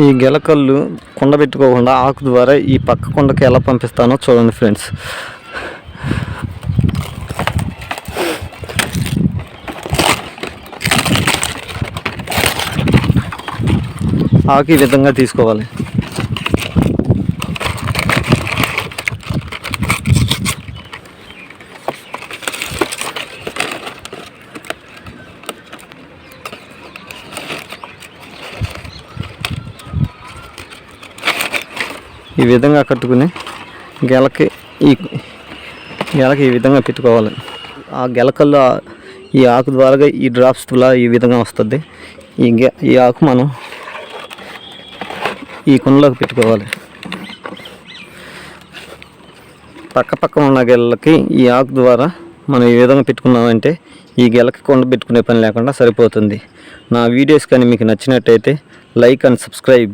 ఈ గెలకళ్ళు కుండ పెట్టుకోకుండా ఆకు ద్వారా ఈ పక్క కుండకి ఎలా పంపిస్తానో చూడండి ఫ్రెండ్స్. ఆకు ఈ విధంగా తీసుకోవాలి. ఈ విధంగా కట్టుకుని గెలకి ఈ గెలకి ఈ విధంగా పెట్టుకోవాలి. ఆ గెలకల్లో ఈ ఆకు ద్వారా ఈ డ్రాప్స్ ద్వారా ఈ విధంగా వస్తుంది. ఈ గె ఈ ఆకు మనం ఈ కుండలోకి పెట్టుకోవాలి. పక్కపక్కన ఉన్న గెలకి ఈ ఆకు ద్వారా మనం ఈ విధంగా పెట్టుకున్నామంటే ఈ గెలకి కొండ పెట్టుకునే పని లేకుండా సరిపోతుంది. నా వీడియోస్ కానీ మీకు నచ్చినట్టయితే లైక్ అండ్ సబ్స్క్రైబ్.